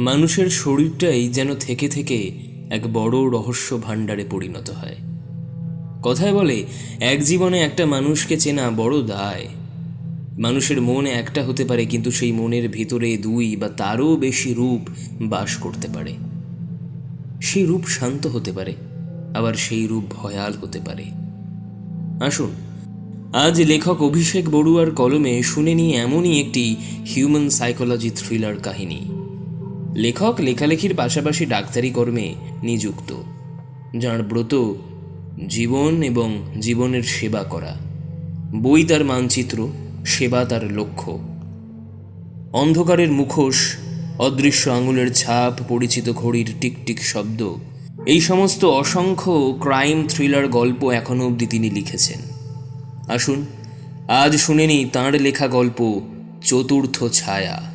মানুষের শরীরটাই যেন থেকে থেকে এক বড় রহস্য ভাণ্ডারে পরিণত হয়। কথায় বলে, এক জীবনে একটা মানুষকে চেনা বড় দায়। মানুষের মন একটা হতে পারে, কিন্তু সেই মনের ভিতরে দুই বা তারও বেশি রূপ বাস করতে পারে। সেই রূপ শান্ত হতে পারে, আবার সেই রূপ ভয়াল হতে পারে। আসুন, আজ লেখক অভিষেক বড়ুয়ার কলমে শুনে নিই এমনই একটি হিউম্যান সাইকোলজি থ্রিলার কাহিনী। লেখক লেখালেখির পাশাপাশি ডাক্তারি কর্মে নিযুক্ত, যাঁর ব্রত জীবন এবং জীবনের সেবা করা। বই তার মানচিত্র, সেবা তার লক্ষ্য। অন্ধকারের মুখোশ, অদৃশ্য আঙুলের ছাপ, পরিচিত ঘড়ির টিকটিক শব্দ, এই সমস্ত অসংখ্য ক্রাইম থ্রিলার গল্প এখনও অবধি তিনি লিখেছেন। আসুন, আজ শুনে নিই তাঁর লেখা গল্প, চতুর্থ ছায়া।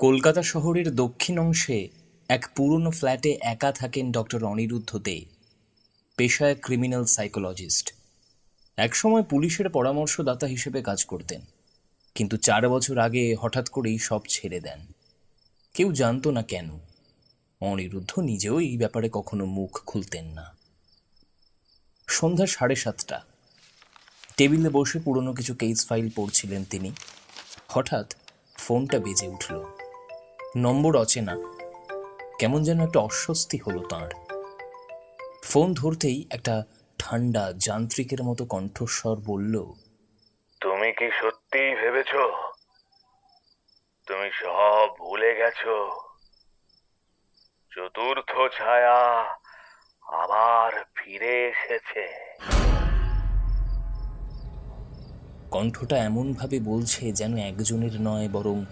কলকাতা শহরের দক্ষিণ অংশে এক পুরনো ফ্ল্যাটে একা থাকেন ডক্টর অনিরুদ্ধ দে, পেশায় ক্রিমিনাল সাইকোলজিস্ট। একসময় পুলিশের পরামর্শদাতা হিসেবে কাজ করতেন, কিন্তু চার বছর আগে হঠাৎ করেই সব ছেড়ে দেন। কেউ জানতো না কেন, অনিরুদ্ধ নিজেও এই ব্যাপারে কখনো মুখ খুলতেন না। সন্ধ্যা সাড়ে সাতটা, টেবিলে বসে পুরনো কিছু কেস ফাইল পড়ছিলেন তিনি। হঠাৎ ফোনটা বেজে উঠল। নম্বর অচেনা। কেমন যেন একটা অস্বস্তি হলো তাঁর। ফোন ধরতেই একটা ঠান্ডা যান্ত্রিকের মতো কণ্ঠস্বর বলল তুমি কি সত্যিই ভেবেছ? তুমি সব ভুলে গেছো? চতুর্থ ছায়া আবার ফিরে এসেছে। কণ্ঠটা এমনভাবে বলছে যেন একজনের নয় বরং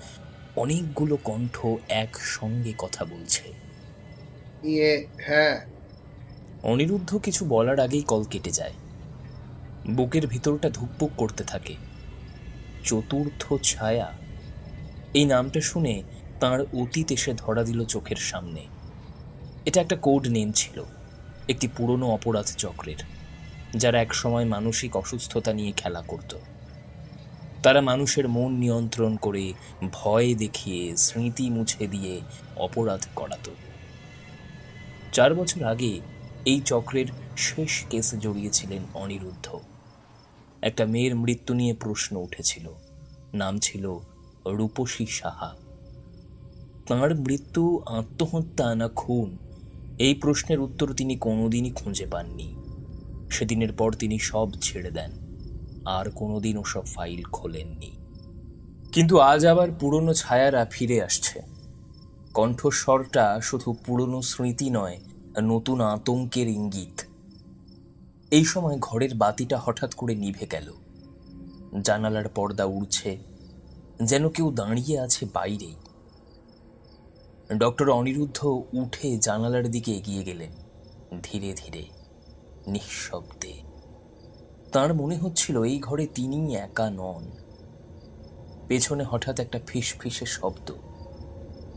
অনেকগুলো কণ্ঠ একসঙ্গে কথা বলছে। ইয়ে হ্যাঁ। অনিরুদ্ধ কিছু বলার আগেই কল কেটে যায়। বুকের ভিতরটা ধুকপুক করতে থাকে। চতুর্থ ছায়া। এই নামটা শুনে তার অতীত এসে ধরা দিল চোখের সামনে। এটা একটা কোড নেম ছিল একটি পুরনো অপরাধ চক্রের যারা একসময় মানসিক অসুস্থতা নিয়ে খেলা করত। তারা মানুষের মন নিয়ন্ত্রণ করে ভয় দেখিয়ে স্মৃতি মুছে দিয়ে অপরাধ করাতো। চার বছর আগে এই চক্রের শেষ কেসে জড়িয়েছিলেন অনিরুদ্ধ। একটা মেয়ের মৃত্যু নিয়ে প্রশ্ন উঠেছিল। নাম ছিল রূপসী সাহা। তাঁর মৃত্যু, আত্মহত্যা না খুন? এই প্রশ্নের উত্তর তিনি কোনোদিনই খুঁজে পাননি। সেদিনের পর তিনি সব ছেড়ে দেন। আর কোনোদিন ওসব ফাইল খোলেননি। কিন্তু আজ আবার পুরনো ছায়ারা ফিরে আসছে। কণ্ঠস্বরটা শুধু পুরনো স্মৃতি নয়, নতুন আতঙ্কের ইঙ্গিত। এই সময় ঘরের বাতিটা হঠাৎ করে নিভে গেল। জানালার পর্দা উড়ছে, যেন কেউ দাঁড়িয়ে আছে বাইরেই। ডক্টর অনিরুদ্ধ উঠে জানালার দিকে এগিয়ে গেলেন, ধীরে ধীরে, নিঃশব্দে। তার মনে হচ্ছিল এই ঘরে তিনিই একা নন। পেছনে হঠাৎ একটা ফিস ফিসে শব্দ।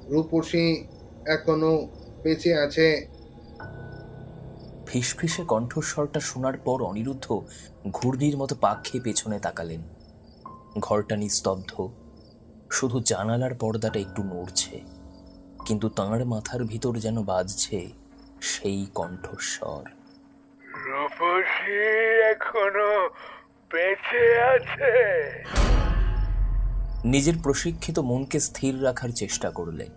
রূপসী এখনও বেঁচে আছে। ফিসফিসে কণ্ঠস্বরটা শোনার পর অনিরুদ্ধ ঘূর্ণির মতো পাক খেয়ে পেছনে তাকালেন। ঘরটা নিস্তব্ধ। শুধু জানালার পর্দাটা একটু নড়ছে। কিন্তু তাঁর মাথার ভিতর যেন বাজছে সেই কণ্ঠস্বর। রূপসী এখনও বেঁচে আছে। নিজের প্রশিক্ষিত মনকে স্থির রাখার চেষ্টা করলেন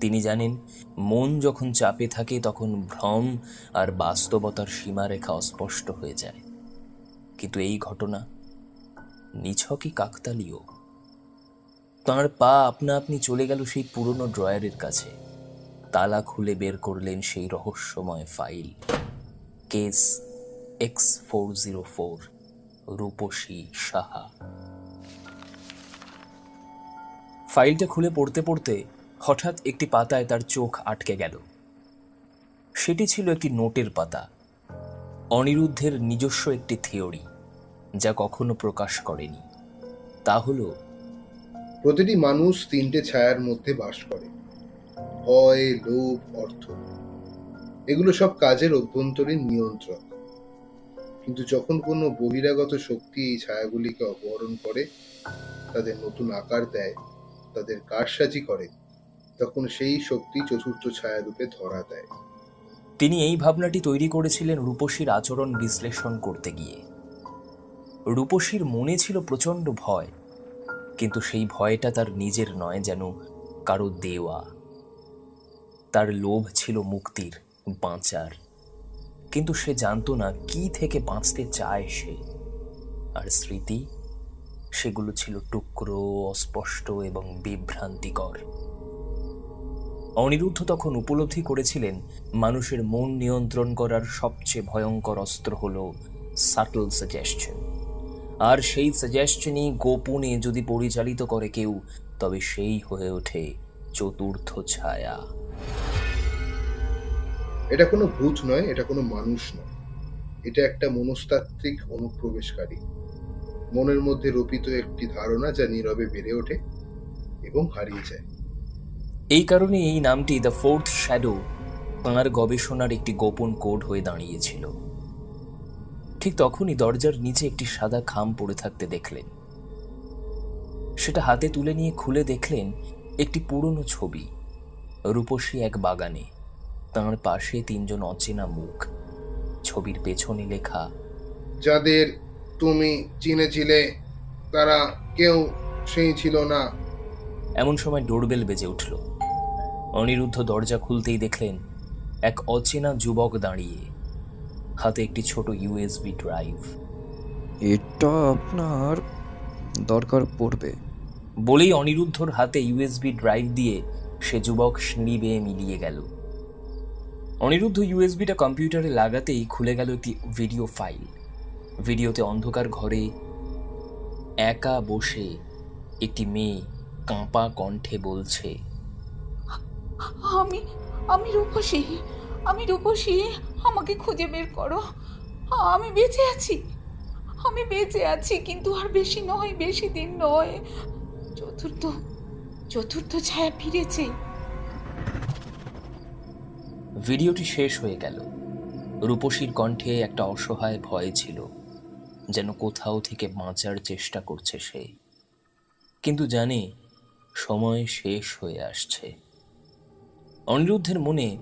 তিনি জানেন, মন যখন চাপে থাকে তখন ভ্রম আর বাস্তবতার সীমারেখা অস্পষ্ট হয়ে যায়। কিন্তু এই ঘটনা নিছকই কাকতালীয়। তাঁর পা আপনা আপনি চলে গেল সেই পুরনো ড্রয়ারের কাছে। তালা খুলে বের করলেন সেই রহস্যময় file. Case X four zero four Rupsi Saha. ফাইলটা খুলে পড়তে পড়তে হঠাৎ একটি পাতায় তার চোখ আটকে গেল। সেটি ছিল একটি নোটের পাতা, অনিরুদ্ধের নিজস্ব একটি থিওরি, যা কখনো প্রকাশ করেনি। তা হল, প্রতিটি মানুষ তিনটে ছায়ার মধ্যে বাস করে, ভয়, লোভ, অর্থ। এগুলো সব কাজের অভ্যন্তরীণ নিয়ন্ত্রক কিন্তু যখন কোনো বহিরাগত শক্তি এই ছায়াগুলিকে অপহরণ করে, তাদের নতুন আকার দেয়, তাদের কারসাজি করে, তখন সেই শক্তি চতুর্থ ছায়া রূপে ধরা দেয়। তিনি এই ভাবনাটি তৈরি করেছিলেন রূপসীর আচরণ বিশ্লেষণ করতে গিয়ে। রূপসীর মনে ছিল প্রচণ্ড ভয়, কিন্তু সেই ভয়টা তার নিজের নয় যেন কারও দেওয়া। তার লোভ ছিল মুক্তির, বাঁচার। কিন্তু সে জানতো না কি থেকে বাঁচতে চায় সে। আর স্মৃতি, সেগুলো ছিল টুকরো, অস্পষ্ট এবং বিভ্রান্তিকর। অনিরুদ্ধ তখন উপলব্ধি করেছিলেন, মানুষের মন নিয়ন্ত্রণ করার সবচেয়ে ভয়ঙ্কর অস্ত্র হল সাটল সাজেশন আর সেই সাজেশনই গোপনে যদি পরিচালিত করে কেউ, তবে সেই হয়ে ওঠে চতুর্থ ছায়া। এটা কোনো ভূত নয়, এটা কোনো মানুষ নয়। এটা একটা মনস্তাত্ত্বিক অনুপ্রবেশকারী। মনের মধ্যে রোপিত একটি ধারণা যা নীরবে বেড়ে ওঠে এবং হারিয়ে যায়। এই কারণে এই নামটি দ্য ফোর্থ শ্যাডো তাঁর গবেষণার একটি গোপন কোড হয়ে দাঁড়িয়েছিল। ঠিক তখনই দরজার নিচে একটি সাদা খাম পড়ে থাকতে দেখলেন। সেটা হাতে তুলে নিয়ে খুলে দেখলেন একটি পুরনো ছবি, রূপসী এক বাগানে। তাঁর পাশে তিনজন অচেনা মুখ। ছবির পেছনে লেখা যাদের তুমি চিনেছিলে তারা কেউ সেই ছিল না। এমন সময় ডোরবেল বেজে উঠল। অনিরুদ্ধ দরজা খুলতেই দেখলেন এক অচেনা যুবক দাঁড়িয়ে হাতে একটি ছোট ইউএসবি ড্রাইভ। এটা আপনার দরকার পড়বে। বলেই অনিরুদ্ধর হাতে ইউএসবি ড্রাইভ দিয়ে সে যুবক সিঁড়ি বেয়ে মিলিয়ে গেল। অনিরুদ্ধ ইউএসবিটা কম্পিউটারে লাগাতেই খুলে গেল একটি ভিডিও ফাইল। ভিডিওতে অন্ধকার ঘরে একা বসে একটি মেয়ে কাঁপা কণ্ঠে বলছে, আমি আমি রূপসী আমি রূপসী, আমাকে খুঁজে বের করো। আমি বেঁচে আছি, আমি বেঁচে আছি, কিন্তু আর বেশি নয়, বেশি দিন নয়। চতুর্থ চতুর্থ ছায়া ফিরেছে। ভিডিওটি শেষ হয়ে গেল। রূপসীর কণ্ঠে একটা অসহায় ভয় ছিল, যেন কোথাও থেকে বাঁচার চেষ্টা করছে সে। কিন্তু জানে, সময় শেষ হয়ে আসছে। অনিরুদ্ধের মনে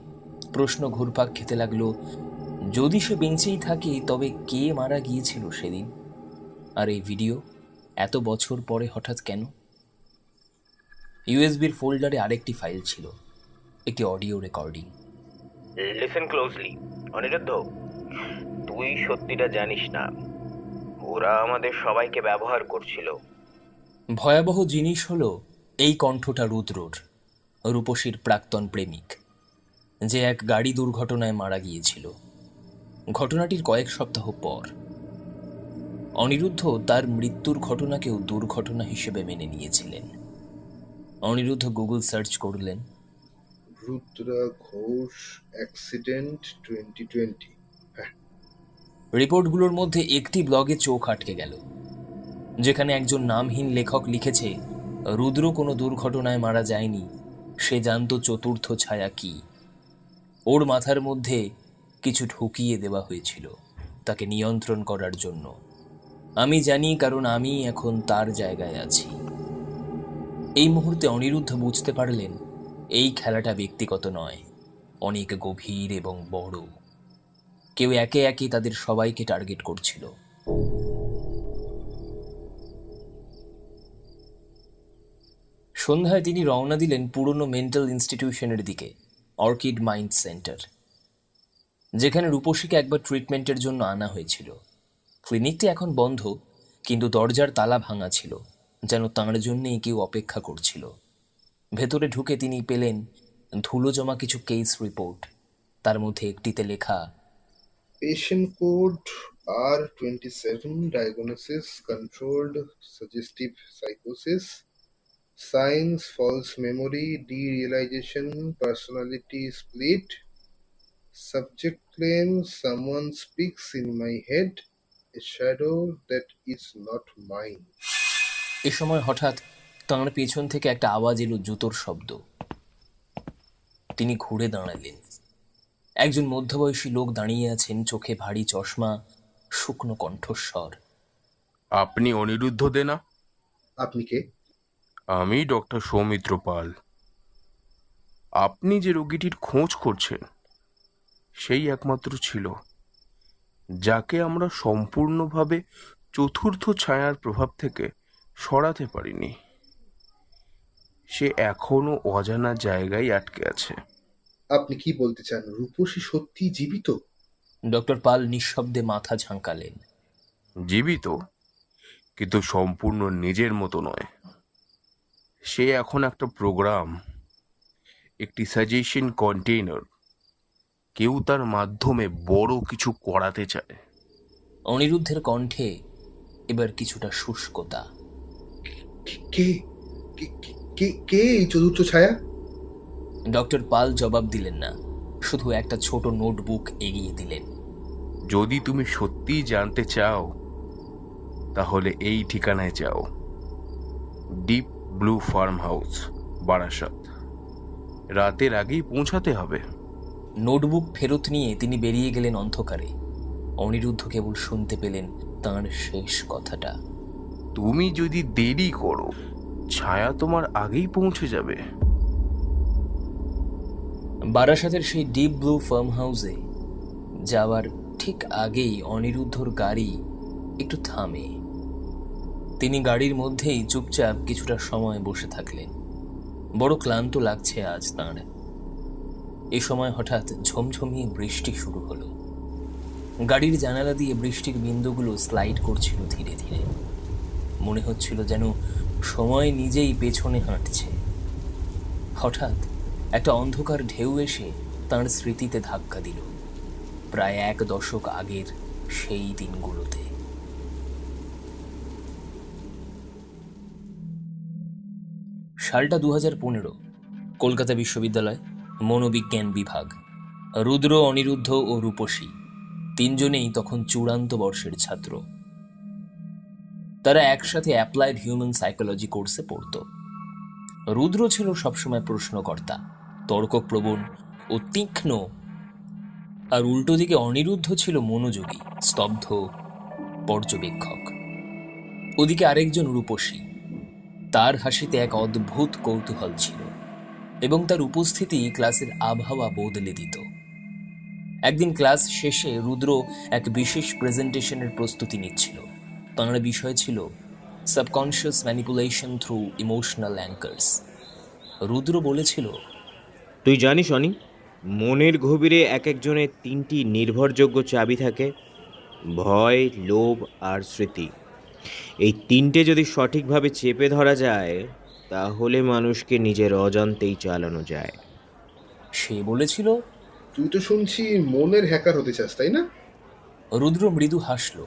প্রশ্ন ঘুরপাক খেতে লাগল, যদি সে বেঁচেই থাকে, তবে কে মারা গিয়েছিল সেদিন? আর এই ভিডিও এত বছর পরে হঠাৎ কেন? ইউএসবির ফোল্ডারে আরেকটি ফাইল ছিল, একটি audio recording. Listen closely Aniruddha তুই সত্যিটা জানিস না। ওরা আমাদের সবাইকে ব্যবহার করছিল। ভয়াবহ জিনিস হলো এই কণ্ঠটা রুদ্রর, রূপসীর প্রাক্তন প্রেমিক, যে এক গাড়ি দুর্ঘটনায় মারা গিয়েছিল। ঘটনাটির কয়েক সপ্তাহ পর। অনিরুদ্ধ তার মৃত্যুর ঘটনাকেও দুর্ঘটনা হিসেবে মেনে নিয়েছিলেন। অনিরুদ্ধ গুগল সার্চ করলেন Rudra Ghosh accident twenty twenty রিপোর্টগুলোর মধ্যে একটি ব্লগে চোখ আটকে গেল, যেখানে একজন নামহীন লেখক লিখেছে, রুদ্র কোনো দুর্ঘটনায় মারা যায়নি, সে জানত চতুর্থ ছায়া কি। ওর মাথার মধ্যে কিছু ঢুকিয়ে দেওয়া হয়েছিল, তাকে নিয়ন্ত্রণ করার জন্য। আমি জানি কারণ আমি এখন তার জায়গায় আছি। এই মুহূর্তে অনিরুদ্ধ বুঝতে পারলেন এই খেলাটা ব্যক্তিগত নয়, অনেক গভীর এবং বড়। কেউ একে একে তাদের সবাইকে টার্গেট করছিল। সন্ধ্যায় তিনি রওনা দিলেন পুরনো মেন্টাল ইনস্টিটিউশনের দিকে অর্কিড মাইন্ড সেন্টার যেখানে রূপসীকে একবার ট্রিটমেন্টের জন্য আনা হয়েছিল। ক্লিনিকটি এখন বন্ধ, কিন্তু দরজার তালা ভাঙা ছিল, যেন তাঁর জন্যেই কেউ অপেক্ষা করছিল। ভেতরে ঢুকে তিনি পেলেন ধুলো জমা কিছু কেস রিপোর্ট তার মধ্যে একটিতে লেখা patient code R twenty seven diagnosis controlled suggestive সাইকোসিস science false memory derealisation personality split subject claim someone speaks in my head a shadow that is not mine এ সময় হঠাৎ তাঁর পেছন থেকে একটা আওয়াজ এলো জুতোর শব্দ। তিনি ঘুরে দাঁড়ালেন। একজন মধ্যবয়সী লোক দাঁড়িয়ে আছেন চোখে ভারী চশমা শুকনো কণ্ঠস্বর। আপনি অনিরুদ্ধ দে না আপনি কে? আমি ডক্টর সৌমিত্র পাল। আপনি যে রোগীটির খোঁজ করছেন সেই একমাত্র ছিল যাকে আমরা সম্পূর্ণভাবে চতুর্থ ছায়ার প্রভাব থেকে সরাতে পারিনি। সে এখনও অজানা জায়গায় আটকে আছে। আপনি কি বলতে চান? রূপসী সত্যি জীবিত? ডক্টর পাল নিঃশব্দে মাথা ঝাঁকালেন। জীবিত কিন্তু সম্পূর্ণ নিজের মতো নয়। সে এখন একটা প্রোগ্রাম একটি সাজেশন কন্টেইনার। কেউ তার মাধ্যমে বড় কিছু করাতে চায়। অনিরুদ্ধের কণ্ঠে এবার কিছুটা শুষ্কতা। কে- কে কে- এই চতুর্থ ছায়া? ডক্টর পাল জবাব দিলেন না। শুধু একটা ছোট নোটবুক এগিয়ে দিলেন। যদি তুমি সত্যিই জানতে চাও তাহলে এই ঠিকানায় যাও। Deep blue farm house Barasat. রাতের আগেই পৌঁছাতে হবে। নোটবুক ফেরত নিয়ে তিনি বেরিয়ে গেলেন অন্ধকারে। অনিরুদ্ধ কেবল শুনতে পেলেন তাঁর শেষ কথাটা। তুমি যদি দেরি করো ছায়া তোমার আগেই পৌঁছে যাবে। বারাসাতের সেই ডিপ ব্লু ফার্ম হাউসে যাওয়ার ঠিক আগেই অনিরুদ্ধর গাড়ি একটু থামে। তিনি গাড়ির মধ্যেই চুপচাপ কিছুটা সময় বসে থাকলেন। বড় ক্লান্ত লাগছে আজ তাঁর। এ সময় হঠাৎ ঝমঝমিয়ে বৃষ্টি শুরু হলো। গাড়ির জানালা দিয়ে বৃষ্টির বিন্দুগুলো স্লাইড করছিল ধীরে ধীরে। মনে হচ্ছিল যেন সময় নিজেই পেছনে হাঁটছে। হঠাৎ একটা অন্ধকার ঢেউ এসে তার স্মৃতিতে ধাক্কা দিল। প্রায় এক দশক আগের সেই দিনগুলোতে। সালটা দু হাজার পনেরো, কলকাতা বিশ্ববিদ্যালয়, মনোবিজ্ঞান বিভাগ। রুদ্র, অনিরুদ্ধ ও রূপসী। তিনজনেই তখন চূড়ান্ত বর্ষের ছাত্র। তারা একসাথে অ্যাপ্লাইড হিউম্যান সাইকোলজি কোর্সে পড়তো। রুদ্র ছিল সবসময় প্রশ্নকর্তা, তর্কপ্রবণ ও তীক্ষ্ণ। আর উল্টো দিকে অনিরুদ্ধ ছিল মনোযোগী, স্তব্ধ, পর্যবেক্ষক। ওদিকে আরেকজন রূপসী, তার হাসিতে এক অদ্ভুত কৌতূহল ছিল এবং তার উপস্থিতি ক্লাসের আবহাওয়া বদলে দিত। একদিন ক্লাস শেষে রুদ্র এক বিশেষ প্রেজেন্টেশনের প্রস্তুতি নিচ্ছিল। তাঁর বিষয় ছিল subconscious manipulation through emotional anchors Rudra বলেছিল তুই জানিস অনি মনের গভীরে এক একজনের তিনটি নির্ভরযোগ্য চাবি থাকে ভয় লোভ আর স্মৃতি। এই তিনটে যদি সঠিকভাবে চেপে ধরা যায় তাহলে মানুষকে নিজের অজান্তেই চালানো যায়। সে বলেছিল তুই তো শুনছি মনের হ্যাকার হতে চাস তাই না? রুদ্র মৃদু হাসল।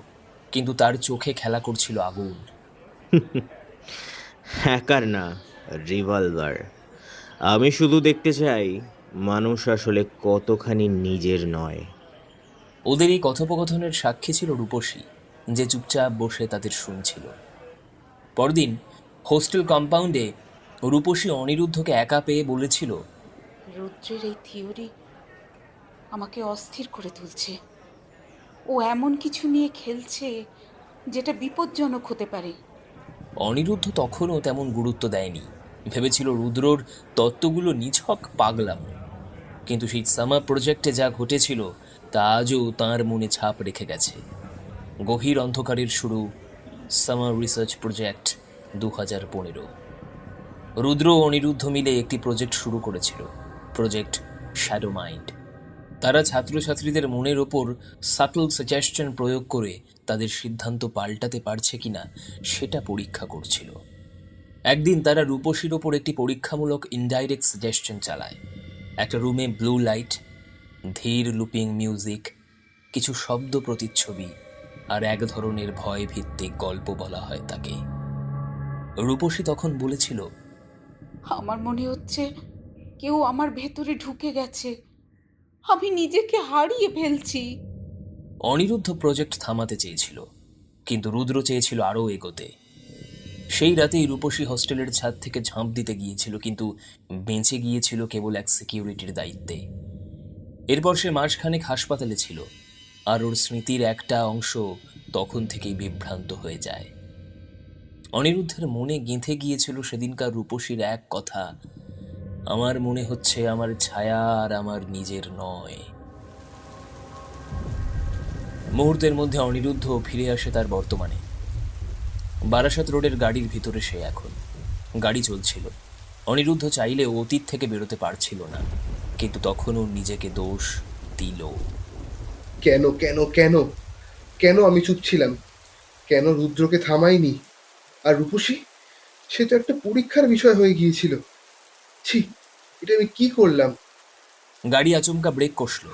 কিন্তু তার চোখে খেলা করছিল আগুন। হ্যাকার না রিভলভার। আমি শুধু দেখতে চাই মানুষ আসলে কতখানি নিজের নয়। ওদের এই কথোপকথনের সাক্ষী ছিল রূপসী যে চুপচাপ বসে তাদের শুনছিল। পরদিন হোস্টেল কম্পাউন্ডে রূপসী অনিরুদ্ধকে একা পেয়ে বলেছিল রুদ্রের এই থিওরি আমাকে অস্থির করে তুলছে। ও এমন কিছু নিয়ে খেলছে যেটা বিপজ্জনক হতে পারে। অনিরুদ্ধ তখনও তেমন গুরুত্ব দেয়নি। ভেবেছিল রুদ্রর তত্ত্বগুলো নিছক পাগলাম। কিন্তু সেই সামা প্রজেক্টে যা ঘটেছিল, তা আজও তাঁর মনে ছাপ রেখে গেছে। গভীর অন্ধকারের শুরু, সামার রিসার্চ প্রজেক্ট দু হাজার পনেরো। রুদ্র অনিরুদ্ধ মিলে একটি প্রজেক্ট শুরু করেছিল, প্রজেক্ট শ্যাডো মাইন্ড তারা ছাত্রছাত্রীদের মনের ওপর সাটল সাজেশন প্রয়োগ করে তাদের সিদ্ধান্ত পাল্টাতে পারছে কিনা সেটা পরীক্ষা করছিল। একদিন তারা রূপসীর ওপর একটি পরীক্ষামূলক ইনডাইরেক্ট সাজেশন চালায়। একটা রুমে ব্লু লাইট ধীর লুপিং মিউজিক কিছু শব্দ প্রতিচ্ছবি আর এক ধরনের ভয় ভিত্তিক গল্প বলা হয় তাকে। রূপসী তখন বলেছিল, আমার মনে হচ্ছে কেউ আমার ভেতরে ঢুকে গেছে। আমি নিজেকে হারিয়ে ফেলছি। অনিরুদ্ধ প্রজেক্ট থামাতে চেয়েছিল, কিন্তু রুদ্র চেয়েছিল আরও এগোতে। সেই রাতেই রূপসী হস্টেলের ছাদ থেকে ঝাঁপ দিতে গিয়েছিল, কিন্তু বেঁচে গিয়েছিল কেবল এক সিকিউরিটির দায়িত্বে। এরপর সে মাসখানেক হাসপাতালে ছিল, আর ওর স্মৃতির একটা অংশ তখন থেকেই বিভ্রান্ত হয়ে যায়। অনিরুদ্ধের মনে গেঁথে গিয়েছিল সেদিনকার রূপসীর এক কথা আমার মনে হচ্ছে আমার ছায়া আর আমার নিজের নয়। মুহূর্তের মধ্যে অনিরুদ্ধ ফিরে আসে তার বর্তমানে। বারাসাত রোডের গাড়ির ভিতরে সে এখন। গাড়ি চলছিল। অনিরুদ্ধ চাইলেও অতীত থেকে বেরোতে পারছিল না। কিন্তু তখনও নিজেকে দোষ দিল। কেন কেন কেন? কেন আমি চুপ ছিলাম? কেন রুদ্রকে থামাইনি? আর রূপসী? সে তো একটা পরীক্ষার বিষয় হয়ে গিয়েছিল। ছি এটা আমি কি করলাম? গাড়ি আচমকা ব্রেক কষল।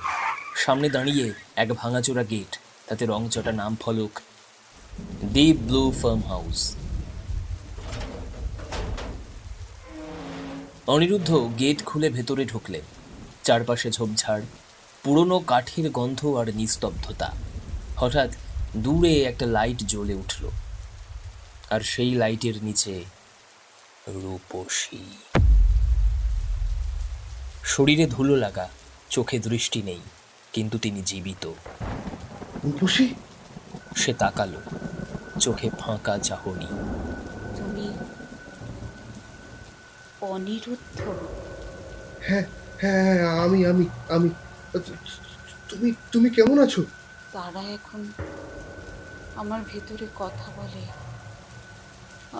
সামনে দাঁড়িয়ে এক ভাঙাচোরা গেট, তাতে রংচটা নাম ফলক deep blue farm house. Aniruddha gate খুলে ভেতরে ঢুকলেন। চারপাশে ঝোপঝাড়, পুরনো কাঠের গন্ধ আর নিস্তব্ধতা। হঠাৎ দূরে একটা লাইট জ্বলে উঠল। আর সেই লাইটের নিচে রূপসী। শরীরে ধুলো লাগা চোখে দৃষ্টি নেই কিন্তু তিনি জীবিত। রূপসী? সে তাকালো চোখে ফাঁকা চাহনি। তুমি অনিরুদ্ধ। হ্যাঁ হ্যাঁ হ্যাঁ, আমি আমি আমি তুমি তুমি কেমন আছো? তারা এখন আমার ভেতরে কথা বলে।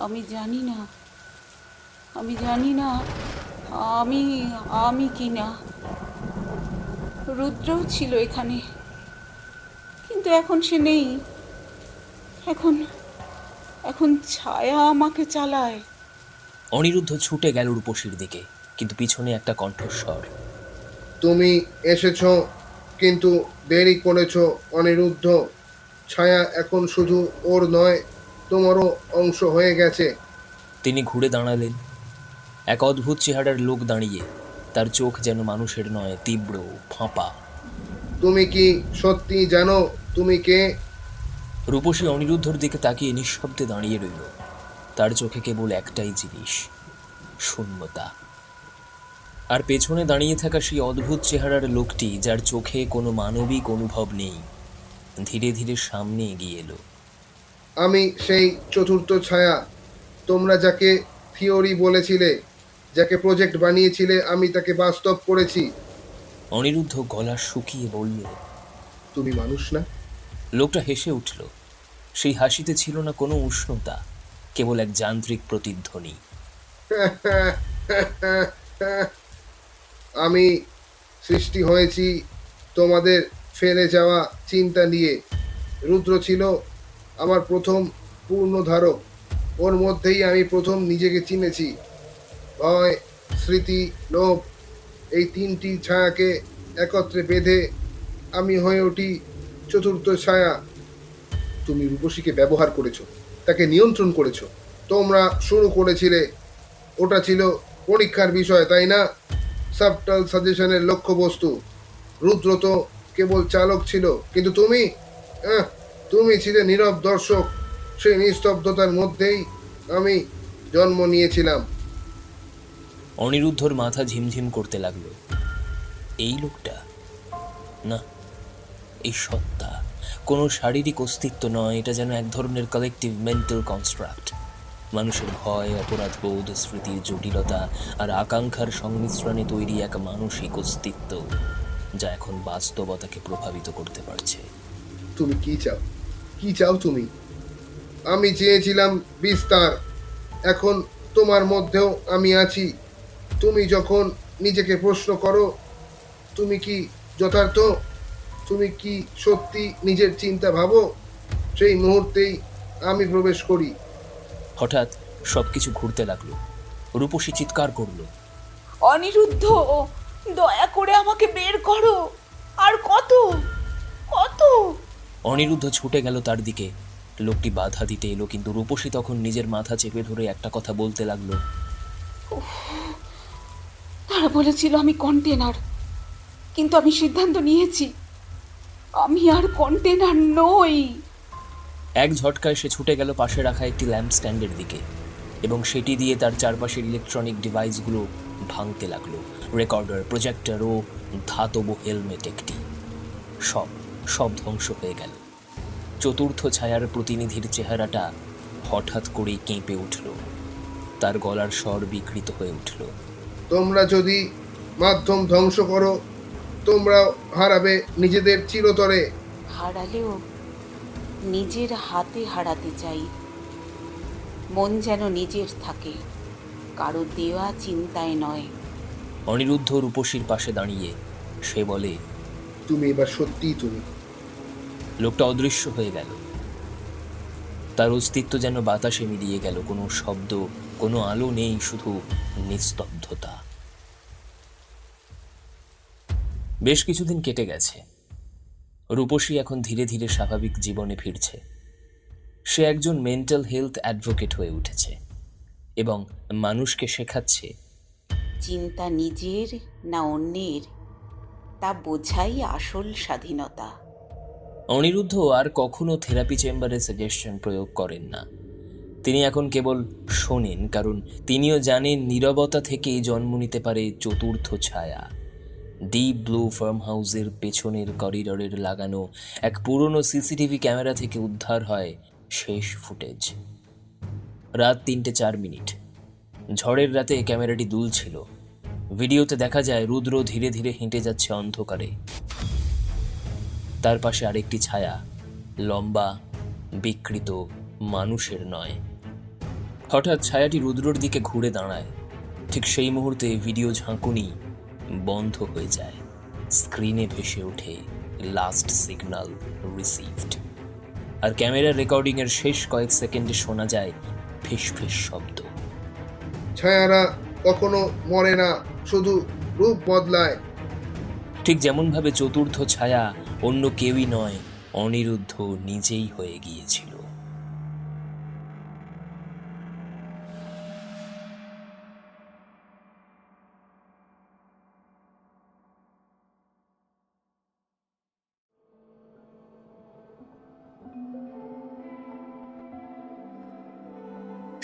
আমি জানি না আমি জানি না আমি আমি কি না রুদ্রও ছিল এখানে। কিন্তু এখন সে নেই। এখন এখন ছায়া আমাকে চালায়। অনিরুদ্ধ ছুটে গেল রূপসীর দিকে কিন্তু পিছনে একটা কণ্ঠস্বর। তুমি এসেছ কিন্তু দেরি করেছ অনিরুদ্ধ। ছায়া এখন শুধু ওর নয় তোমারও অংশ হয়ে গেছে। তিনি ঘুরে দাঁড়ালেন। এক অদ্ভুত চেহারার লোক দাঁড়িয়ে তার চোখ যেন মানুষের নয় তীব্র ফাঁপা। তুমি কি সত্যি জানো তুমি কে? রূপসী অনিরুদ্ধর দিকে তাকিয়ে নিঃশব্দে দাঁড়িয়ে রইল। তার চোখে কেবল একটাই জিনিস শূন্যতা। আর পেছনে দাঁড়িয়ে থাকা সেই অদ্ভুত চেহারার লোকটি যার চোখে কোনো মানবিক অনুভব নেই ধীরে ধীরে সামনে এগিয়ে এলো। আমি সেই চতুর্থ ছায়া তোমরা যাকে থিওরি বলেছিলে যাকে প্রজেক্ট বানিয়েছিলে আমি তাকে বাস্তব করেছি। অনিরুদ্ধ গলা শুকিয়ে বলল তুমি মানুষ না? লোকটা হেসে উঠল। সেই হাসিতে ছিল না কোনো উষ্ণতা কেবল এক যান্ত্রিক প্রতিধ্বনি। আমি সৃষ্টি হয়েছি তোমাদের ফেলে যাওয়া চিন্তা নিয়ে। রুদ্র ছিল আমার প্রথম পূর্ণধারক। ওর মধ্যেই আমি প্রথম নিজেকে চিনেছি। ভয় স্মৃতি, লোভ, এই তিনটি ছায়াকে একত্রে বেঁধে আমি হয়ে উঠি চতুর্থ ছায়া। তুমি রূপসীকে ব্যবহার করেছ, তাকে নিয়ন্ত্রণ করেছ। তোমরা শুরু করেছিলে, ওটা ছিল পরীক্ষার বিষয়, তাই না? সাবটাল সাজেশনের লক্ষ্যবস্তু। রুদ্র তো কেবল চালক ছিল, কিন্তু তুমি? তুমি ছিলে নীরব দর্শক। সেই নিস্তব্ধতার মধ্যেই আমি জন্ম নিয়েছিলাম। অনিরুদ্ধর মাথা ঝিমঝিম করতে লাগল। এই লোকটা? না, এই সত্তা। কোনো শারীরিক অস্তিত্ব নয়, এটা যেন এক ধরনের কালেকটিভ মেন্টাল কনস্ট্রাক্ট মানুষের ভয় অপরাধবোধ স্মৃতির জটিলতা আর আকাঙ্ক্ষার সংমিশ্রণে তৈরি এক মানসিক অস্তিত্ব যা এখন বাস্তবতাকে প্রভাবিত করতে পারছে। তুমি কি চাও? কি চাও তুমি? আমি চেয়েছিলাম বিস্তার। এখন তোমার মধ্যেও আমি আছি। তুমি যখন নিজেকে প্রশ্ন করো তুমি কি যথার্থ? তুমি কি সত্যি নিজের চিন্তা ভাবো? সেই মুহূর্তেই আমি প্রবেশ করি। হঠাৎ সবকিছু ঘুরতে লাগল। রূপসী চিৎকার করল। অনিরুদ্ধ দয়া করে আমাকে বের করো। আর কত? কত? অনিরুদ্ধ ছুটে গেল তার দিকে। লোকটি বাধা দিতে এলো কিন্তু রূপসী তখন নিজের মাথা চেপে ধরে একটা কথা বলতে লাগল। বলেছিল আমি কন্টেনার কিন্তু আমি সিদ্ধান্ত নিয়েছি, আমি আর কন্টেনার নই। এক ঝটকায় সে ছুটে গেল পাশে রাখা একটি ল্যাম্প স্ট্যান্ডের দিকে এবং সেটি দিয়ে তার চারপাশের ইলেকট্রনিক ডিভাইসগুলো ভাঙতে লাগল। রেকর্ডার প্রজেক্টর ও ধাতব হেলমেট একটি। সব সব ধ্বংস হয়ে গেল। চতুর্থ ছায়ার প্রতিনিধির চেহারাটা হঠাৎ করেই কেঁপে উঠল। তার গলার স্বর বিকৃত হয়ে উঠল। তোমরা যদি মাধ্যম ধ্বংস করো তোমরা হারাবে নিজেদের চিরতরে। হারালেও নিজের হাতে হারাতে চাই। মন যেন নিজের থাকে কারও দেওয়া চিন্তায় নয়। অনিরুদ্ধ রূপসীর পাশে দাঁড়িয়ে সে বলে তুমি এবার সত্যিই তুমি। লোকটা অদৃশ্য হয়ে গেল। তার অস্তিত্ব যেন বাতাসে মিলিয়ে গেল কোনো শব্দ কোনো আলো নেই শুধু নিস্তব্ধতা। বেশ কিছুদিন কেটে গেছে। রূপসী এখন ধীরে ধীরে স্বাভাবিক জীবনে ফিরছে। সে একজন মেন্টাল হেলথ অ্যাডভোকেট হয়ে উঠেছে এবং মানুষকে শেখাচ্ছে চিন্তা নিজের না অন্যের তা বোঝাই আসল স্বাধীনতা। অনিরুদ্ধ আর কখনো থেরাপি চেম্বারে সাজেশন প্রয়োগ করেন না। তিনি এখন কেবল শোনেন, কারণ তিনিও জানেন নীরবতা থেকেই জন্ম নিতে পারে চতুর্থ ছায়া। ডিপ ব্লু ফার্ম হাউসের পেছনের করিডরের লাগানো এক পুরনো সিসিটিভি ক্যামেরা থেকে উদ্ধার হয় শেষ ফুটেজ রাত তিনটে চার মিনিট। ঝড়ের রাতে ক্যামেরাটি দুলছিল। ভিডিওতে দেখা যায় রুদ্র ধীরে ধীরে হেঁটে যাচ্ছে অন্ধকারে। তার পাশে আরেকটি ছায়া, লম্বা, বিকৃত, মানুষের নয়। হঠাৎ ছায়াটি রুদ্রর দিকে ঘুরে দাঁড়ায়। ঠিক সেই মুহূর্তে ভিডিও ঝাঁকুনি বন্ধ হয়ে যায়। স্ক্রিনে ভেসে ওঠে লাস্ট সিগন্যাল রিসিভড আর ক্যামেরার রেকর্ডিংয়ের শেষ কয়েক সেকেন্ডে শোনা যায় ফিস ফিস শব্দ। ছায়ারা কখনো মরে না শুধু রূপ বদলায়। ঠিক যেমনভাবে চতুর্থ ছায়া অন্য কেউই নয় অনিরুদ্ধ নিজেই হয়ে গিয়েছিল।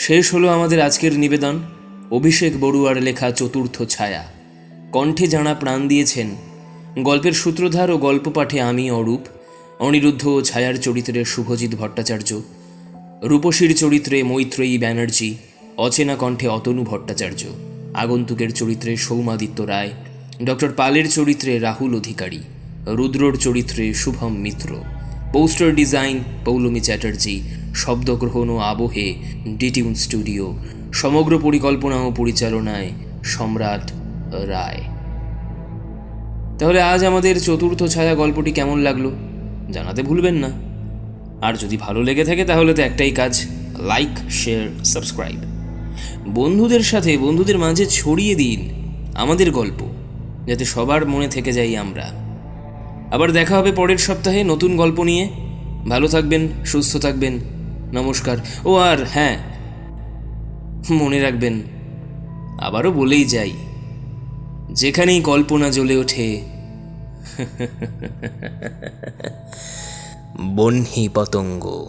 শেষ হলো আমাদের আজকের নিবেদন, অভিষেক বড়ুয়ার লেখা চতুর্থ ছায়া। কণ্ঠে জানা প্রাণ দিয়েছেন, গল্পের সূত্রধার ও গল্প পাঠে আমি অরূপ, অনিরুদ্ধ ও ছায়ার চরিত্রে শুভজিৎ ভট্টাচার্য, রূপসীর চরিত্রে মৈত্রেয়ী ব্যানার্জি, অচেনা কণ্ঠে অতনু ভট্টাচার্য, আগন্তুকের চরিত্রে সৌমাদিত্য রায়, ডক্টর পালের চরিত্রে রাহুল অধিকারী, রুদ্রর চরিত্রে শুভম মিত্র, পোস্টার ডিজাইন পৌলমী চ্যাটার্জি শব্দগ্রহণ ও আবহে ডিটিউন স্টুডিও, সমগ্র পরিকল্পনা ও পরিচালনায় সম্রাট রায়। তাহলে আজ আমাদের চতুর্থ ছায়া গল্পটি কেমন লাগল? জানাতে ভুলবেন না। আর যদি ভালো লেগে থাকে তাহলে তো একটাই কাজ, লাইক, শেয়ার, সাবস্ক্রাইব। বন্ধুদের সাথে, বন্ধুদের মাঝে ছড়িয়ে দিন আমাদের গল্প, যাতে সবার মনে থেকে যাই আমরা। আবার দেখা হবে পরের সপ্তাহে নতুন গল্প নিয়ে। ভালো থাকবেন, সুস্থ থাকবেন। নমস্কার। ও আর হ্যাঁ মনে রাখবেন, আবারও বলেই যাই, যেখানেই কল্পনা জ্বলে ওঠে বহ্নি পতঙ্গ।